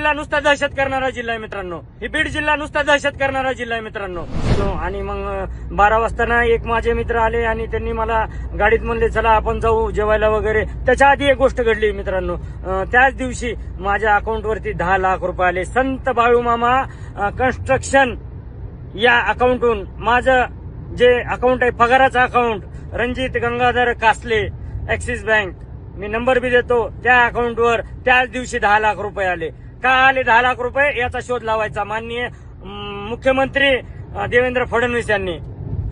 जिल्हा नुसता दहशत करणारा जिल्हा आहे मित्रांनो. ही बीड जिल्हा नुसता दहशत करणारा जिल्हा आहे मित्रांनो. आणि मग बारा वाजता ना एक माझे मित्र आले आणि त्यांनी मला गाडीत म्हणले चला आपण जाऊ जेवायला वगैरे. त्याच्या आधी एक गोष्ट घडली मित्रांनो. त्याच दिवशी माझ्या अकाउंटवरती दहा लाख रुपये आले. संत बाळूमामा कन्स्ट्रक्शन या अकाउंटहून माझं जे अकाउंट आहे पगाराचं account Ranjit Gangadhar Kasle Axis bank मी नंबर बी देतो त्या अकाउंटवर त्याच दिवशी दहा लाख रुपये आले. का आले दहा लाख रुपये याचा शोध लावायचा माननीय मुख्यमंत्री देवेंद्र फडणवीस यांनी.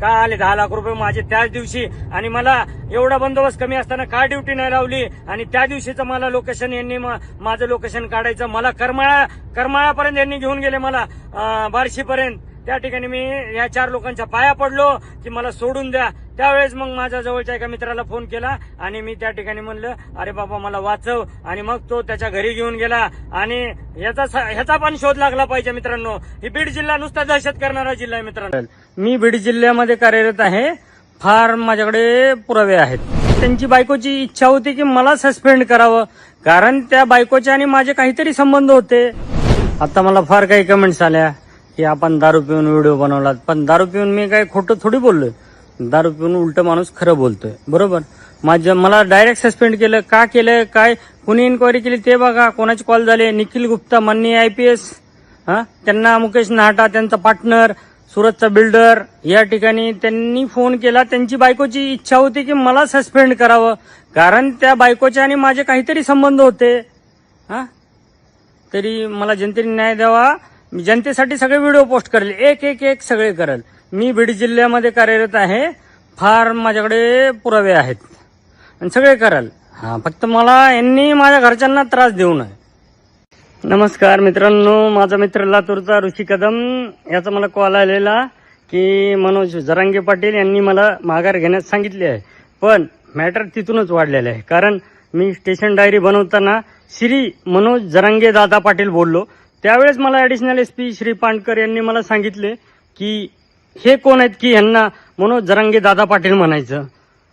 का आले दहा लाख रुपये माझे त्याच दिवशी आणि मला एवढा बंदोबस्त कमी असताना का ड्युटी नाही लावली? आणि त्या दिवशीचं मला लोकेशन यांनी माझं लोकेशन काढायचं. मला करमाळा करमाळापर्यंत यांनी घेऊन गेले मला बार्शीपर्यंत. त्या ठिकाणी मी या चार लोकांच्या पाया पडलो की मला सोडून द्या. त्यावेळेस मग माझ्या जवळच्या एका मित्राला फोन केला आणि मी त्या ठिकाणी म्हणलं अरे बाबा मला वाचव. आणि मग तो त्याच्या घरी घेऊन गेला. आणि ह्याचा ह्याचा पण शोध लागला पाहिजे मित्रांनो. ही बीड जिल्हा नुसता दहशत करणारा जिल्हा आहे मित्रांनो. मी बीड जिल्ह्यामध्ये कार्यरत आहे. फार माझ्याकडे पुरावे आहेत. त्यांची बायकोची इच्छा होती की मला सस्पेंड करावं. कारण त्या बायकोचे आणि माझे काहीतरी संबंध होते. आता मला फार काही कमेंट्स आल्या. की आपण दारू पिऊन व्हिडिओ बनवलात. पण दारू पिऊन मी काय खोटं थोडी बोललोय. दारू पिऊन उलट माणूस खरं बोलतोय. बरोबर? माझ्या मला डायरेक्ट सस्पेंड केलं. का केलं? काय? कुणी इन्क्वायरी केली ते बघा. कोणाचे कॉल झाले? निखिल गुप्ता मन्नी आय पी एस हां? त्यांना मुकेश नाहटा त्यांचा पार्टनर सुरतचा बिल्डर या ठिकाणी त्यांनी फोन केला. त्यांची बायकोची इच्छा होती की मला सस्पेंड करावं. कारण त्या बायकोचे आणि माझे काहीतरी संबंध होते. हा? तरी मला जनतेने न्याय द्यावा. मी जनतेसाठी सगळे व्हिडिओ पोस्ट करेल. एक एक एक सगळे करेल. मी बीड जिल्ह्यामध्ये कार्यरत आहे. फार माझ्याकडे पुरावे आहेत. आणि सगळे कराल. हा फक्त मला यांनी माझ्या घरच्यांना त्रास देऊ नये. नमस्कार मित्रांनो. माझा मित्र लातूरचा ऋषी कदम. याचा मला कॉल आलेला की मनोज जरांगे पाटील यांनी मला माघार घेण्यास सांगितले आहे. पण मॅटर तिथूनच वाढलेलं आहे. कारण मी स्टेशन डायरी बनवताना श्री मनोज जरांगे दादा पाटील बोललो. त्यावेळेस मला additional S P Shri Pandkar यांनी मला सांगितले की हे कोण आहेत की यांना मनोज जरांगे दादा पाटील म्हणायचं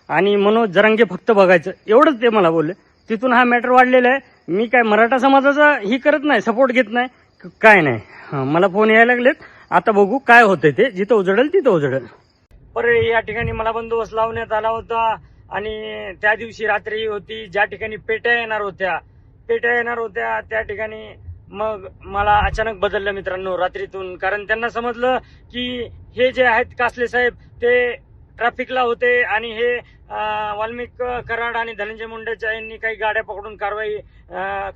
आणि मनोज जरांगे फक्त बघायचं. एवढंच ते मला बोलले. तिथून हा मॅटर वाढलेला आहे. मी काय मराठा समाजाचा ही करत नाही सपोर्ट घेत नाही. काय नाही. मला फोन यायला लागलेत. आता बघू काय होतंय ते. जिथं उजडेल तिथं उजडेल. पर या ठिकाणी मला बंदोबस्त लावण्यात आला होता आणि त्या दिवशी रात्री होती. ज्या ठिकाणी पेट्या येणार होत्या पेट्या येणार होत्या त्या ठिकाणी मग मला अचानक बदललं मित्रांनो रात्रीतून. कारण त्यांना समजलं की हे जे आहेत कासले साहेब ते ट्रॅफिकला होते आणि हे वाल्मिक कराड आणि धनंजय मुंडेच्या यांनी काही गाड्या पकडून कारवाई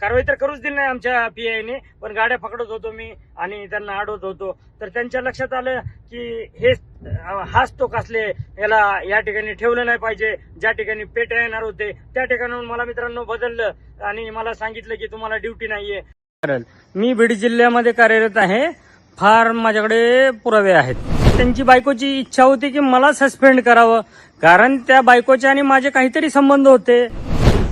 कारवाई तर करूच दिली नाही आमच्या पी आयने पण गाड्या पकडत होतो मी आणि त्यांना अडवत होतो. तर त्यांच्या लक्षात आलं की हे हाच तो कासले याला या ठिकाणी ठेवलं नाही पाहिजे. ज्या ठिकाणी पेट्या येणार होते त्या ठिकाणाहून मला मित्रांनो बदललं आणि मला सांगितलं की तुम्हाला ड्युटी नाहीये. मी बीड जिल्ह्यामध्ये कार्यरत आहे. फार माझ्याकडे पुरावे आहेत. त्यांची बायकोची इच्छा होती की मला सस्पेंड करावं. कारण त्या बायकोचे आणि माझे काहीतरी संबंध होते.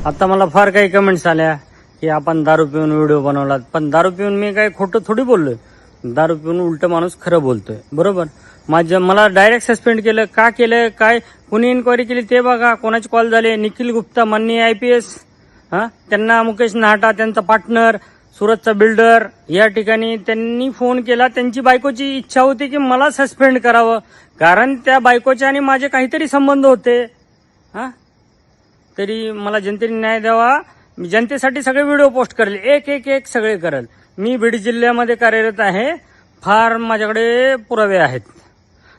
आता मला फार काही कमेंट्स आल्या की आपण दारू पिऊन व्हिडिओ बनवलात. पण दारू पिऊन मी काय खोटं थोडी बोललोय. दारू पिऊन उलट माणूस खरं बोलतोय. बरोबर? माझ्या मला डायरेक्ट सस्पेंड केलं. का केलं? काय? कुणी इन्क्वायरी केली? ते बघा. कोणाचे कॉल झाले? निखिल गुप्ता मन्नी आय पी एस हां? त्यांना मुकेश नाहटा त्यांचा पार्टनर सुरतचा बिल्डर या ठिकाणी त्यांनी फोन केला. त्यांची बायकोची इच्छा होती की मला सस्पेंड करावं. कारण त्या बायकोचे आणि माझे काहीतरी संबंध होते. हा? तरी मला जनतेने न्याय द्यावा. मी जनतेसाठी सगळे व्हिडिओ पोस्ट करेल. एक एक एक सगळे करेल. मी बीड जिल्ह्यामध्ये कार्यरत आहे. फार माझ्याकडे पुरावे आहेत.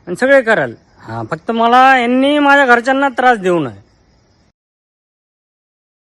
आणि सगळे कराल. हा फक्त मला यांनी माझ्या घरच्यांना त्रास देऊ नये.